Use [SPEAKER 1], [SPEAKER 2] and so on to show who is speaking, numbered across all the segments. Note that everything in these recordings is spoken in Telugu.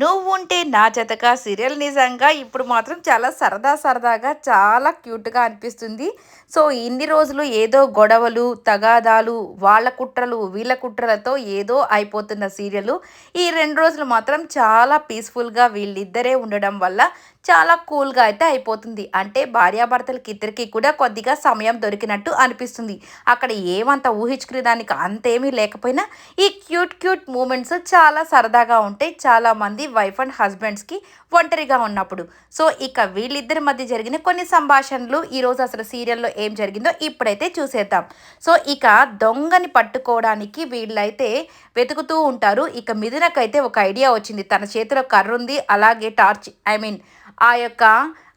[SPEAKER 1] నువ్వు ఉంటే నా జతగా సీరియల్ నిజంగా ఇప్పుడు మాత్రం చాలా సరదా సరదాగా చాలా క్యూట్గా అనిపిస్తుంది. సో ఇన్ని రోజులు ఏదో గొడవలు తగాదాలు వాళ్ళ కుట్రలు వీళ్ళ కుట్రలతో ఏదో అయిపోతున్న సీరియల్. ఈ రెండు రోజులు మాత్రం చాలా పీస్ఫుల్గా వీళ్ళిద్దరే ఉండడం వల్ల చాలా కూల్గా అయితే అయిపోతుంది. అంటే భార్యాభర్తలకి ఇద్దరికి కూడా కొద్దిగా సమయం దొరికినట్టు అనిపిస్తుంది. అక్కడ ఏమంత ఊహించుకునే దానికి అంతేమీ లేకపోయినా ఈ క్యూట్ క్యూట్ మూమెంట్స్ చాలా సరదాగా ఉంటాయి. చాలామంది వైఫ్ అండ్ హస్బెండ్స్కి ఒంటరిగా ఉన్నప్పుడు. సో ఇక వీళ్ళిద్దరి మధ్య జరిగిన కొన్ని సంభాషణలు ఈరోజు అసలు సీరియల్లో ఏం జరిగిందో ఇప్పుడైతే చూసేద్దాం. సో ఇక దొంగని పట్టుకోవడానికి వీళ్ళైతే వెతుకుతూ ఉంటారు. ఇక మిథునకైతే ఒక ఐడియా వచ్చింది. తన చేతిలో కర్ర ఉంది. అలాగే టార్చ్ ఐ మీన్ ఆ యొక్క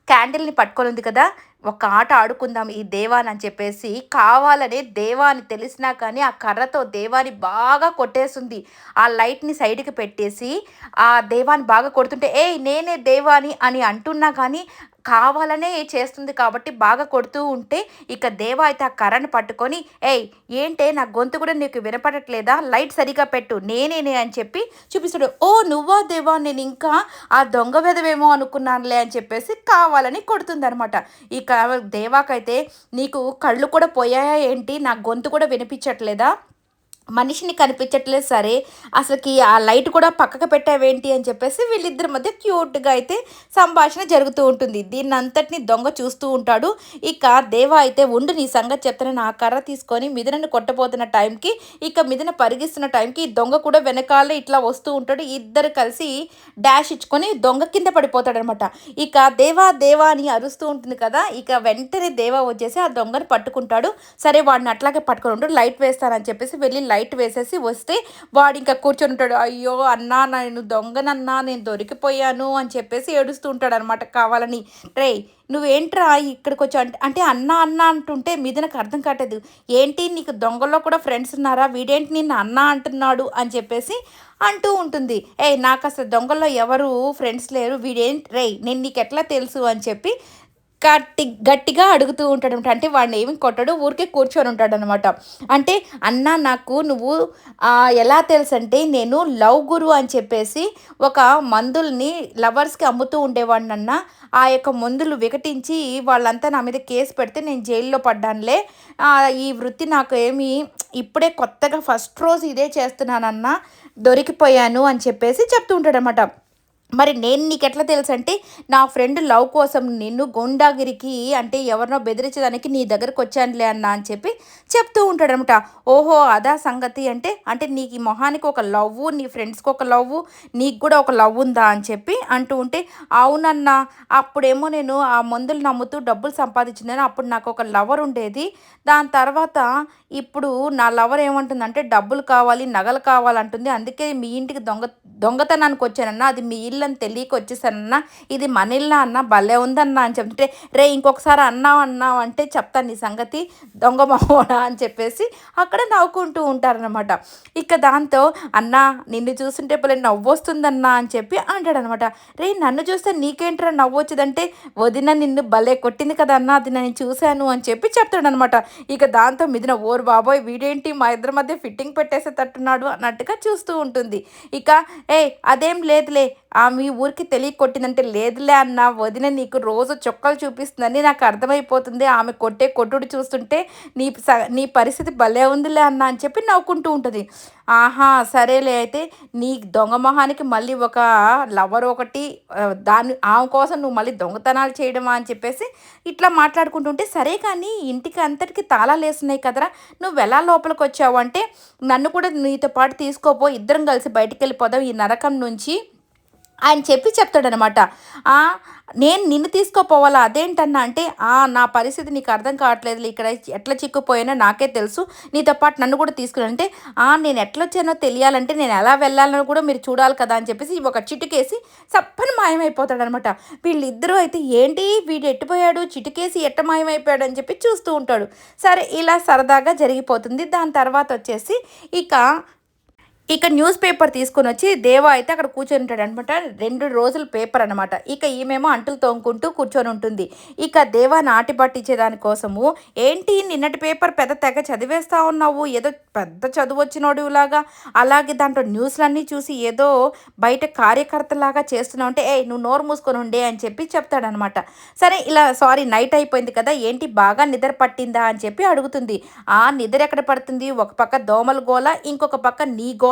[SPEAKER 1] క్యాండిల్ని పట్టుకొని ఉంది కదా. ఒక ఆట ఆడుకుందాం ఈ దేవాని అని చెప్పేసి కావాలనే దేవాని తెలిసినా కానీ ఆ కర్రతో దేవాని బాగా కొట్టేస్తుంది. ఆ లైట్ని సైడ్కి పెట్టేసి ఆ దేవాన్ని బాగా కొడుతుంటే ఏ నేనే దేవాని అని అంటున్నా కానీ కావాలనే చేస్తుంది కాబట్టి బాగా కొడుతూ ఉంటే ఇక దేవ అయితే ఆ కర్రను పట్టుకొని ఏయ్ ఏంటే నా గొంతు కూడా నీకు వినపడట్లేదా? లైట్ సరిగా పెట్టు నేనేనే అని చెప్పి చూపిస్తాడు. ఓ నువ్వా దేవా? నేను ఇంకా ఆ దొంగ వెదవేమో అనుకున్నానులే అని చెప్పేసి కావాలని కొడుతుందనమాట ఇక దేవాకైతే నీకు కళ్ళు కూడా పోయాయా ఏంటి? నా గొంతు కూడా వినిపించట్లేదా? మనిషిని కనిపించట్లేదు సరే అసలుకి ఆ లైట్ కూడా పక్కకు పెట్టావేంటి అని చెప్పేసి వీళ్ళిద్దరి మధ్య క్యూట్గా అయితే సంభాషణ జరుగుతూ ఉంటుంది. దీన్ని అంతటిని దొంగ చూస్తూ ఉంటాడు. ఇక దేవ అయితే ఉండు నీ సంగతి చెప్తాను. నా కర్ర తీసుకొని మిథునని కొట్టబోతున్న టైంకి ఇక మిథున పరిగిస్తున్న టైంకి దొంగ కూడా వెనకాల ఇట్లా వస్తూ ఉంటాడు. ఇద్దరు కలిసి డాష్ ఇచ్చుకొని దొంగ కింద పడిపోతాడనమాట. ఇక దేవా దేవా అని అరుస్తూ ఉంటుంది కదా ఇక వెంటనే దేవా వచ్చేసి ఆ దొంగను పట్టుకుంటాడు. సరే వాడిని అట్లాగే పట్టుకొని ఉంటాడు లైట్ వేస్తానని చెప్పేసి వెళ్ళి లైట్ వేసేసి వస్తే వాడు ఇంకా కూర్చొని ఉంటాడు అయ్యో అన్నా నేను దొంగనన్నా నేను దొరికిపోయాను అని చెప్పేసి ఏడుస్తూ ఉంటాడు అనమాట కావాలని. రే నువ్వేంట్రా ఇక్కడికి వచ్చా అంటే అంటే అన్న అన్న అంటుంటే మీద నాకు అర్థం కావట్లేదు. ఏంటి నీకు దొంగల్లో కూడా ఫ్రెండ్స్ ఉన్నారా? వీడేంటి నిన్ను అన్న అంటున్నాడు అని చెప్పేసి అంటూ ఉంటుంది. ఏ నాకు అసలు దొంగల్లో ఎవరు ఫ్రెండ్స్ లేరు. వీడేంటి రే నేను నీకు ఎట్లా తెలుసు అని చెప్పి గట్టి గట్టిగా అడుగుతూ ఉంటాడు అంటే వాడిని ఏమి కొట్టడు ఊరికే కూర్చొని ఉంటాడు అనమాట అంటే అన్న నాకు నువ్వు ఎలా తెలుసు అంటే నేను లవ్ గురు అని చెప్పేసి ఒక మందుల్ని లవర్స్కి అమ్ముతూ ఉండేవాడిని అన్న ఆ యొక్క మందులు వికటించి వాళ్ళంతా నా మీద కేసు పెడితే నేను జైల్లో పడ్డానులే. ఈ వృత్తి నాకు ఏమి ఇప్పుడే కొత్తగా ఫస్ట్ రోజు ఇదే చేస్తున్నానన్నా. దొరికిపోయాను అని చెప్పేసి చెప్తూ ఉంటాడనమాట. మరి నేను నీకు ఎట్లా తెలుసు అంటే నా ఫ్రెండ్ లవ్ కోసం నిన్ను గుండాగిరికి అంటే ఎవరినో బెదిరించడానికి నీ దగ్గరకు వచ్చానులే అన్న అని చెప్పి చెప్తూ ఉంటాడనమాట. ఓహో అదా సంగతి అంటే అంటే నీకు ఈ మొహానికి ఒక లవ్ నీ ఫ్రెండ్స్కి ఒక లవ్ నీకు కూడా ఒక లవ్ ఉందా అని చెప్పి అంటూ ఉంటే అవునన్నా అప్పుడేమో నేను ఆ మందులు నమ్ముతూ డబ్బులు సంపాదించిందని అప్పుడు నాకు ఒక లవర్ ఉండేది. దాని తర్వాత ఇప్పుడు నా లవర్ ఏమంటుందంటే డబ్బులు కావాలి నగలు కావాలంటుంది. అందుకే మీ ఇంటికి దొంగ దొంగతనానికి వచ్చానన్నా అది మీ ఇల్లు తెలియక వచ్చేసానన్నా ఇది మన అన్న భలే ఉందన్నా అని చెప్తుంటే రే ఇంకొకసారి అన్నావు అన్నావు అంటే చెప్తాను నీ సంగతి దొంగ మహోడా అని చెప్పేసి అక్కడ నవ్వుకుంటూ ఉంటారనమాట ఇక దాంతో అన్నా నిన్ను చూస్తుంటే భలే నవ్వు వస్తుందన్నా అని చెప్పి అంటాడనమాట రే నన్ను చూస్తే నీకేంట్రా నవ్వు వచ్చిందంటే వదిన నిన్ను భలే కొట్టింది కదా అన్న అది నేను చూశాను అని చెప్పి చెప్తాడనమాట ఇక దాంతో మిదిన ఓరు బాబోయ్ వీడేంటి మా ఇద్దరి మధ్య ఫిట్టింగ్ పెట్టేసేటట్టున్నాడు అన్నట్టుగా చూస్తూ ఉంటుంది. ఇక ఏ అదేం లేదులే మీ ఊరికి తెలియ కొట్టిందంటే లేదులే అన్న వదిన నీకు రోజు చొక్కలు చూపిస్తుందని నాకు అర్థమైపోతుంది. ఆమె కొట్టే కొట్టుడు చూస్తుంటే నీ నీ పరిస్థితి భలే ఉందిలే అన్న అని చెప్పి నవ్వుకుంటూ ఉంటుంది. ఆహా సరేలే. అయితే నీ దొంగ మొహానికి మళ్ళీ ఒక లవర్ ఒకటి దాని ఆమె కోసం నువ్వు మళ్ళీ దొంగతనాలు చేయడమా అని చెప్పేసి ఇట్లా మాట్లాడుకుంటుంటే సరే కానీ ఇంటికి అంతటికి తాళాలు వేస్తున్నాయి కదరా నువ్వు ఎలా లోపలికి వచ్చావు? అంటే నన్ను కూడా నీతో పాటు తీసుకోపో ఇద్దరం కలిసి బయటికి వెళ్ళిపోదాం ఈ నరకం నుంచి. ఆయన చెప్పి చెప్తాడనమాట. నేను నిన్ను తీసుకోపోవాలా? అదేంటన్నా? అంటే నా పరిస్థితి నీకు అర్థం కావట్లేదు ఇక్కడ ఎట్లా చిక్కుపోయానో నాకే తెలుసు. నీతో పాటు నన్ను కూడా తీసుకుని అంటే నేను ఎట్లా వచ్చానో తెలియాలంటే నేను ఎలా వెళ్ళాలని కూడా మీరు చూడాలి కదా అని చెప్పేసి ఒక చిటుకేసి సప్పని మాయమైపోతాడనమాట. వీళ్ళిద్దరూ అయితే ఏంటి? వీడు ఎట్టిపోయాడు? చిటుకేసి ఎట్ట మాయమైపోయాడు? అని చెప్పి చూస్తూ ఉంటాడు. సరే ఇలా సరదాగా జరిగిపోతుంది. దాని తర్వాత వచ్చేసి ఇక ఇక న్యూస్ పేపర్ తీసుకొని వచ్చి దేవా అయితే అక్కడ కూర్చొని ఉంటాడు అనమాట రెండు రోజుల పేపర్ అనమాట ఇక ఈమెమో అంటులు తోముకుంటూ కూర్చొని ఉంటుంది. ఇక దేవా నాటి పట్టించే దానికోసము ఏంటి నిన్నటి పేపర్ పెద్ద తెగ చదివేస్తా ఉన్నావు? ఏదో పెద్ద చదువు వచ్చినోడు లాగా. అలాగే దాంట్లో న్యూస్లన్నీ చూసి ఏదో బయట కార్యకర్తలాగా చేస్తున్నావు అంటే ఏ నువ్వు నోరు మూసుకొని ఉండే అని చెప్పి చెప్తాడనమాట సరే ఇలా సారీ నైట్ అయిపోయింది కదా ఏంటి బాగా నిద్ర పట్టిందా? అని చెప్పి అడుగుతుంది. ఆ నిద్ర ఎక్కడ పడుతుంది? ఒక పక్క దోమల గోల ఇంకొక పక్క నీ గోల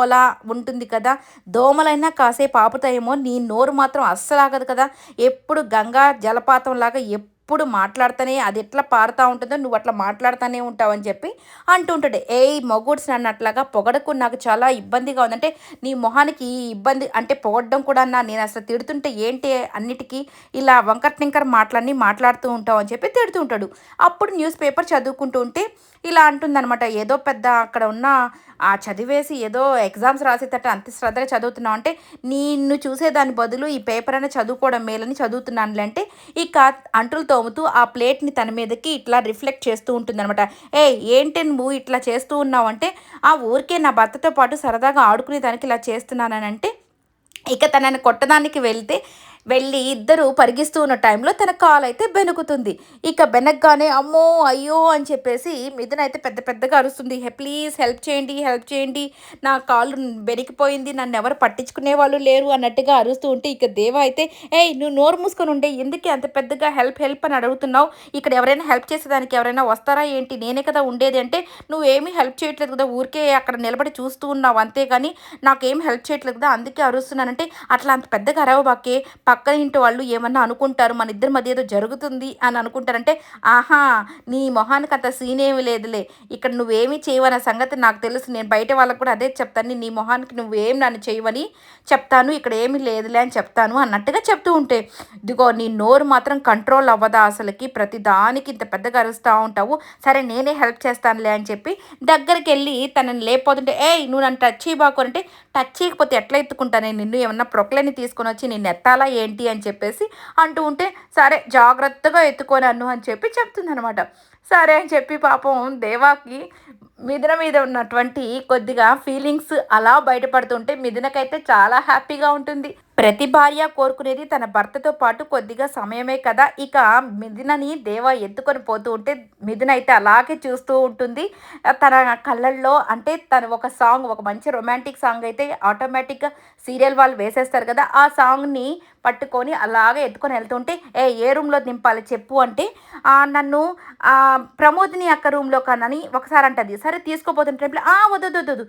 [SPEAKER 1] ఉంటుంది కదా. దోమలైనా కాసేపు ఆపుతాయేమో నీ నోరు మాత్రం అస్సలు ఆగదు కదా. ఎప్పుడు గంగా జలపాతం లాగా ఎప్పుడు మాట్లాడుతూనే అది ఎట్లా పారుతూ ఉంటుందో నువ్వు అట్లా మాట్లాడుతూనే ఉంటావు అని చెప్పి అంటుంటాడు ఏ మొగుడ్స్ నన్ను అట్లాగా పొగడకు నాకు చాలా ఇబ్బందిగా ఉందంటే నీ మొహానికి ఈ ఇబ్బంది అంటే పొగడడం కూడా నా నేను అసలు తిడుతుంటే ఏంటి అన్నిటికీ ఇలా వంకర్ టింకర్ మాటలన్నీ మాట్లాడుతూ ఉంటావు అని చెప్పి తిడుతూ ఉంటాడు. అప్పుడు న్యూస్ పేపర్ చదువుకుంటూ ఉంటే ఇలా అంటుందన్నమాట. ఏదో పెద్ద అక్కడ ఉన్న ఆ చదివేసి ఏదో ఎగ్జామ్స్ రాసేటట్టు అంత శ్రద్ధగా చదువుతున్నావు అంటే నిన్ను చూసేదాని బదులు ఈ పేపర్ అయినా చదువుకోవడం మేలని చదువుతున్నానులే అంటే ఇక అంటులు తోముతూ ఆ ప్లేట్ని తన మీదకి ఇట్లా రిఫ్లెక్ట్ చేస్తూ ఉంటుందన్నమాట. ఏ ఏంటి నువ్వు ఇట్లా చేస్తూ ఉన్నావు అంటే ఆ ఊరికే నా భర్తతో పాటు సరదాగా ఆడుకునే దానికి ఇలా చేస్తున్నానని అంటే ఇక తనని కొట్టడానికి వెళ్తే వెళ్ళి ఇద్దరు పరిగిస్తూ ఉన్న టైంలో తన కాల్ అయితే బెనుకుతుంది. ఇక బెనగ్గానే అమ్మో అయ్యో అని చెప్పేసి మిథున అయితే పెద్ద పెద్దగా అరుస్తుంది. ప్లీజ్ హెల్ప్ చేయండి హెల్ప్ చేయండి. నా కాలు బెనికిపోయింది. నన్ను ఎవరు పట్టించుకునే వాళ్ళు లేరు అన్నట్టుగా అరుస్తూ ఉంటే ఇక దేవ అయితే ఏయ్ నువ్వు నోరు మూసుకొని ఉండే. ఎందుకే అంత పెద్దగా హెల్ప్ హెల్ప్ అని అడుగుతున్నావు? ఇక్కడ ఎవరైనా హెల్ప్ చేసేదానికి ఎవరైనా వస్తారా ఏంటి? నేనే కదా ఉండేది అంటే నువ్వేమీ హెల్ప్ చేయట్లేదు కదా. ఊరికే అక్కడ నిలబడి చూస్తూ ఉన్నావు అంతేగాని నాకేం హెల్ప్ చేయట్లేదు కదా. అందుకే అరుస్తున్నానంటే అట్లా అంత పెద్దగా అరవబాకే. పక్కన ఇంటి వాళ్ళు ఏమన్నా అనుకుంటారు? మన ఇద్దరి మధ్య ఏదో జరుగుతుంది అని అనుకుంటారంటే ఆహా నీ మొహానికి అంత సీన్ ఏమి లేదులే. ఇక్కడ నువ్వేమీ చేయవన్న సంగతి నాకు తెలుసు. నేను బయట వాళ్ళకు కూడా అదే చెప్తాను. నీ మొహానికి నువ్వేం నన్ను చేయవని చెప్తాను. ఇక్కడ ఏమీ లేదులే అని చెప్తాను అన్నట్టుగా చెప్తూ ఉంటే ఇదిగో నీ నోరు మాత్రం కంట్రోల్ అవ్వదా అసలుకి? ప్రతి దానికి ఇంత పెద్దగా అరుస్తూ ఉంటావు. సరే నేనే హెల్ప్ చేస్తానులే అని చెప్పి దగ్గరికి వెళ్ళి తనని లేకపోతుంటే ఏయ్ నువ్వు నన్ను టచ్ చేయబాకు అంటే టచ్ చేయకపోతే ఎట్లా ఎత్తుకుంటానే? నిన్ను ఏమన్నా ప్రొక్లని తీసుకొని వచ్చి నేను ఎత్తాలా ఏంటి అని చెప్పేసి అంటూ ఉంటే సరే జాగ్రత్తగా ఎత్తుకోనన్ను అని చెప్పి చెప్తుందనమాట సరే అని చెప్పి పాపం దేవాకి మిథున మీద ఉన్నటువంటి కొద్దిగా ఫీలింగ్స్ అలా బయటపడుతుంటే మిథునకైతే చాలా హ్యాపీగా ఉంటుంది. ప్రతి భార్య కోరుకునేది తన భర్తతో పాటు కొద్దిగా సమయమే కదా. ఇక మిథునని దేవ ఎత్తుకొని పోతూ ఉంటే మిథున అయితే అలాగే చూస్తూ ఉంటుంది. తన కళ్ళల్లో అంటే తను ఒక సాంగ్ ఒక మంచి రొమాంటిక్ సాంగ్ అయితే ఆటోమేటిక్గా సీరియల్ వాళ్ళు వేసేస్తారు కదా. ఆ సాంగ్ని పట్టుకొని అలాగే ఎత్తుకొని వెళ్తుంటే ఏ ఏ రూమ్లో దింపాలి చెప్పు అంటే నన్ను ప్రమోదిని అక్క రూమ్లో కానని ఒకసారి అంటది. సరే తీసుకోపోతుంటే ఆ వద్దు వద్దు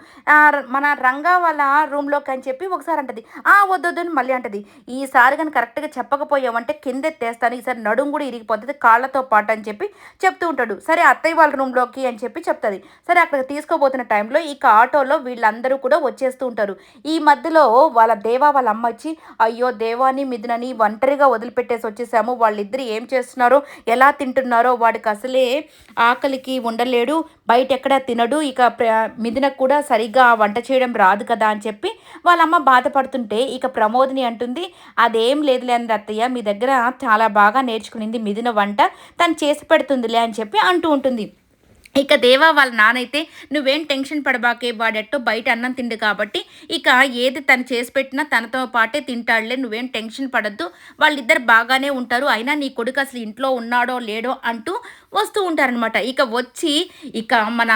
[SPEAKER 1] మన రంగా వాళ్ళ రూమ్లోకి అని చెప్పి ఒకసారి అంటది. ఆ వద్దు మళ్ళీ అంటది ఈసారి కానీ కరెక్ట్గా చెప్పకపోయామంటే కిందెత్తేస్తాను ఈసారి నడుము కూడా ఇరిగిపోతుంది కాళ్ళతో పాటు అని చెప్పి చెప్తూ ఉంటాడు. సరే అత్తయ్య వాళ్ళ రూమ్లోకి అని చెప్పి చెప్తుంది. సరే అక్కడ తీసుకోబోతున్న టైంలో ఇక ఆటోలో వీళ్ళందరూ కూడా వచ్చేస్తూ ఉంటారు. ఈ మధ్యలో వాళ్ళ దేవా వాళ్ళ అమ్మ వచ్చి అయ్యో దేవాని మిథునని ఒంటరిగా వదిలిపెట్టేసి వచ్చేసాము వాళ్ళిద్దరు ఏం చేస్తున్నారో ఎలా తింటున్నారో వాడికి అసలే ఆకలికి ఉండలేడు బయట ఎక్కడ తినడు ఇక మిథునకు కూడా సరిగ్గా వంట చేయడం రాదు కదా అని చెప్పి వాళ్ళమ్మ బాధపడుతుంటే ఇక ప్రమోదిని అంటుంది. అదేం లేదులే అంది అత్తయ్య మీ దగ్గర చాలా బాగా నేర్చుకునింది మిథున వంట. తను చేసి పెడుతుందిలే అని చెప్పి అంటూ ఉంటుంది. ఇక దేవా వాళ్ళ నానైతే నువ్వేం టెన్షన్ పడబాకే వాడెట్టో బయట అన్నం తిండు కాబట్టి ఇక ఏది తను చేసి పెట్టినా తనతో పాటే తింటాడులే నువ్వేం టెన్షన్ పడద్దు. వాళ్ళిద్దరు బాగానే ఉంటారు అయినా నీ కొడుకు అసలు ఇంట్లో ఉన్నాడో లేడో అంటూ వస్తూ ఉంటారనమాట ఇక వచ్చి ఇక మన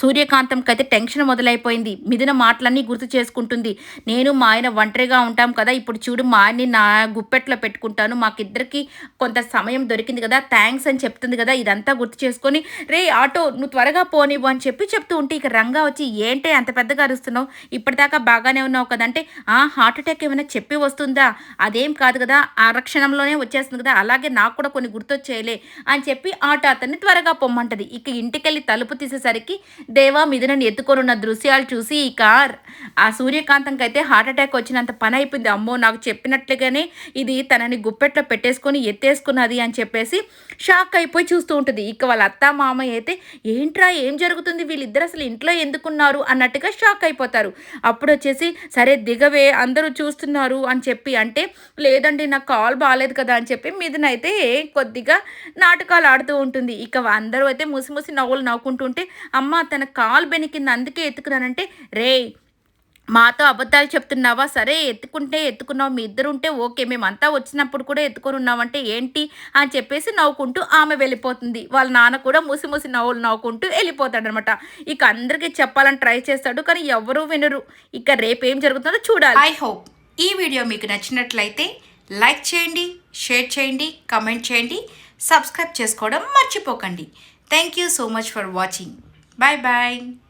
[SPEAKER 1] సూర్యకాంతంకి అయితే టెన్షన్ మొదలైపోయింది. మిదిన మాటలన్నీ గుర్తు చేసుకుంటుంది. నేను మా ఆయన ఒంటరిగా ఉంటాం కదా ఇప్పుడు చూడు మా ఆయన్ని నా గుప్పెట్లో పెట్టుకుంటాను. మాకిద్దరికి కొంత సమయం దొరికింది కదా థ్యాంక్స్ అని చెప్తుంది కదా ఇదంతా గుర్తు చేసుకొని రే ఆటో నువ్వు త్వరగా పోనివ్వు అని చెప్పి చెప్తూ ఉంటే ఇక రంగా వచ్చి ఏంటే అంత పెద్దగా అరుస్తున్నావు? ఇప్పటిదాకా బాగానే ఉన్నావు కదంటే ఆ హార్ట్ అటాక్ ఏమైనా చెప్పి వస్తుందా? అదేం కాదు కదా ఆరక్షణంలోనే వచ్చేస్తుంది కదా అలాగే నాకు కూడా కొన్ని గుర్తొచ్చేయలే అని చెప్పి ఆటో అతన్ని త్వరగా పొమ్మంటది. ఇక ఇంటికెళ్ళి తలుపు తీసేసరికి దేవా మిథునని ఎత్తుకొనున్న దృశ్యాలు చూసి ఇక ఆ సూర్యకాంతంకి అయితే హార్ట్ అటాక్ వచ్చినంత పని అయిపోయింది. అమ్మో నాకు చెప్పినట్లుగానే ఇది తనని గుప్పెట్లో పెట్టేసుకొని ఎత్తేసుకున్నది అని చెప్పేసి షాక్ అయిపోయి చూస్తూ ఉంటుంది. ఇక వాళ్ళ అత్త మామయ్య అయితే ఏంట్రా ఏం జరుగుతుంది? వీళ్ళిద్దరు అసలు ఇంట్లో ఎందుకున్నారు? అన్నట్టుగా షాక్ అయిపోతారు. అప్పుడు వచ్చేసి సరే దిగవే అందరూ చూస్తున్నారు అని చెప్పి అంటే లేదండి నాకు కాల్ బాగాలేదు కదా అని చెప్పి మీదనైతే కొద్దిగా నాటకాలు ఆడుతూ ఉంటుంది. ఇక అందరూ అయితే ముసి ముసి నవ్వులు నవ్వుకుంటుంటే అమ్మ తన కాలు బెనికింది అందుకే ఎత్తుకున్నానంటే రే మాతో అబద్ధాలు చెప్తున్నావా? సరే ఎత్తుకుంటే ఎత్తుకున్నావు మీ ఇద్దరు ఉంటే ఓకే మేమంతా వచ్చినప్పుడు కూడా ఎత్తుకొని ఉన్నామంటే ఏంటి? అని చెప్పేసి నవ్వుకుంటూ ఆమె వెళ్ళిపోతుంది. వాళ్ళ నాన్న కూడా ముసి ముసి నవ్వులు నవ్వుకుంటూ వెళ్ళిపోతాడు అనమాట ఇక అందరికీ చెప్పాలని ట్రై చేస్తాడు కానీ ఎవరూ వినరు. ఇక రేపు ఏం జరుగుతుందో చూడాలి. ఐ హోప్ ఈ వీడియో మీకు నచ్చినట్లయితే లైక్ చేయండి షేర్ చేయండి కమెంట్ చేయండి సబ్స్క్రైబ్ చేసుకోవడం మర్చిపోకండి. Thank you so much for watching Bye-bye!